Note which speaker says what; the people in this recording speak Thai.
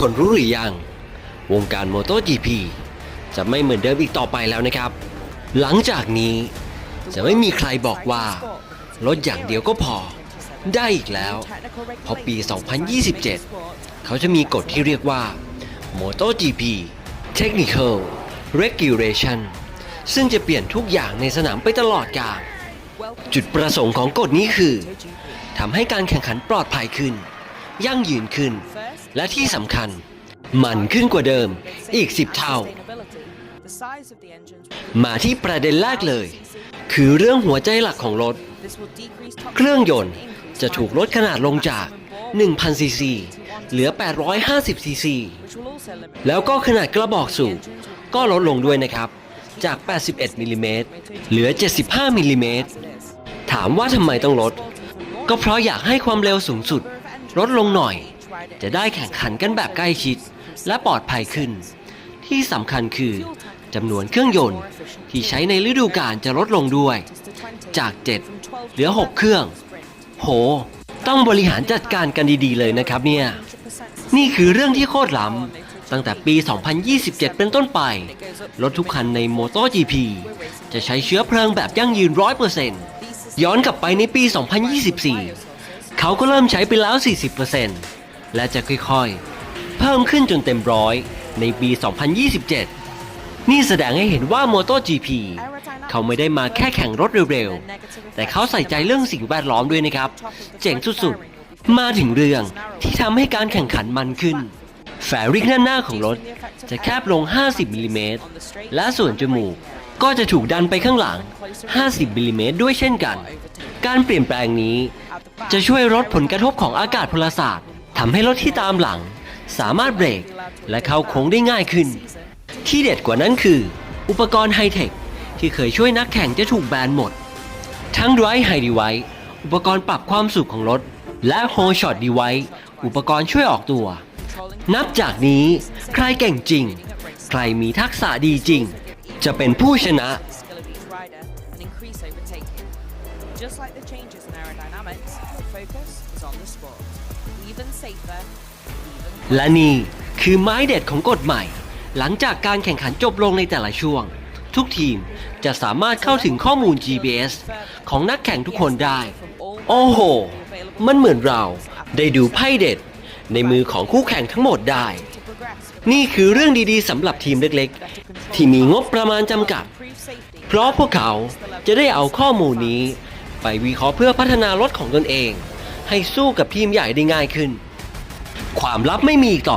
Speaker 1: คนรู้หรือยัง วงการ MotoGP จะไม่เหมือนเดิมอีกต่อไปแล้วนะครับ หลังจากนี้จะไม่มีใครบอกว่า รถอย่างเดียวก็พอ ได้อีกแล้ว พอปี 2027 เขาจะมีกฎที่เรียกว่า MotoGP Technical Regulation ซึ่งจะเปลี่ยนทุกอย่างในสนามไปตลอดกาลจุดประสงค์ของกฎนี้คือทำให้การแข่งขันปลอดภัยขึ้น ยั่งยืนขึ้น และที่สำคัญ มันขึ้นกว่าเดิมอีก 10 เท่า มาที่ประเด็นแรกเลย คือเรื่องหัวใจหลักของรถ เครื่องยนต์จะถูกลดขนาดลงจาก 1,000 ซีซี เหลือ 850 ซีซี แล้วก็ขนาดกระบอกสูบก็ลดลงด้วยนะครับ จาก 81มิลลิเมตรเหลือ 75มิลลิเมตรถามว่าทำไมต้องลด ก็เพราะอยากให้ความเร็วสูงสุด ลดลงหน่อย จะได้แข่งขันกันแบบใกล้ชิด และปลอดภัยขึ้น ที่สำคัญคือจำนวนเครื่องยนต์ที่ใช้ในฤดูกาลจะลดลงด้วย จาก 7 เหลือ 6 เครื่อง โห ต้องบริหารจัดการกันดีๆเลยนะครับเนี่ย นี่คือเรื่องที่โคตรล้ำตั้งแต่ปี 2027 เป็นต้นไป รถทุกคันใน MotoGP จะใช้เชื้อเพลิงแบบยั่งยืน 100%ย้อนกลับไปในปี 2024 เขาก็เริ่มใช้ไปแล้ว 40%และจะค่อยๆ เพิ่มขึ้นจนเต็มร้อยในปี 2027 นี่แสดงให้เห็นว่า MotoGP เขาไม่ได้มาแค่แข่งรถเร็วๆ แต่เขาใส่ใจเรื่องสิ่งแวดล้อมด้วยนะครับ เจ๋งสุดๆ มาถึงเรื่องที่ทำให้การแข่งขันมันขึ้น แฟริกด้าหน้าของรถจะแคบลง 50มิลลิเมตรและส่วนจมูก ก็จะถูกดันไปข้างหลัง 50มิลลิเมตรด้วยเช่นกัน การเปลี่ยนแปลงนี้ จะช่วยลดผลกระทบของอากาศพลศาสตร์ทำให้รถที่ตามหลัง สามารถเบรกและเข้าโค้งได้ง่ายขึ้น ที่เด็ดกว่านั้นคือ อุปกรณ์ไฮเทคที่เคยช่วยนักแข่งจะถูกแบนหมด ทั้ง Drive High Device อุปกรณ์ปรับความสุขของรถ และ Whole Shot Device อุปกรณ์ช่วยออกตัว นับจากนี้ ใครเก่งจริง ใครมีทักษะดีจริง จะเป็นผู้ชนะ
Speaker 2: Just like the changes in aerodynamics, the focus is on the sport. Even safer, even
Speaker 1: และนี่คือไม้เด็ดของกฎใหม่ หลังจากการแข่งขันจบลงในแต่ละช่วง ทุกทีมจะสามารถเข้าถึงข้อมูล GPS ของนักแข่งทุกคนได้ โอ้โห มันเหมือนเราได้ดูไพ่เด็ด ในมือของคู่แข่งทั้งหมดได้
Speaker 2: to progress.
Speaker 1: นี่คือเรื่องดีๆสำหรับทีมเล็กๆ ที่มีงบประมาณจำกัด เพราะพวกเขาจะได้เอาข้อมูลนี้ ไปวิเคราะห์เพื่อพัฒนารถของตนเอง ให้สู้กับทีมใหญ่ได้ง่ายขึ้น ความลับไม่มีอีกต่อไป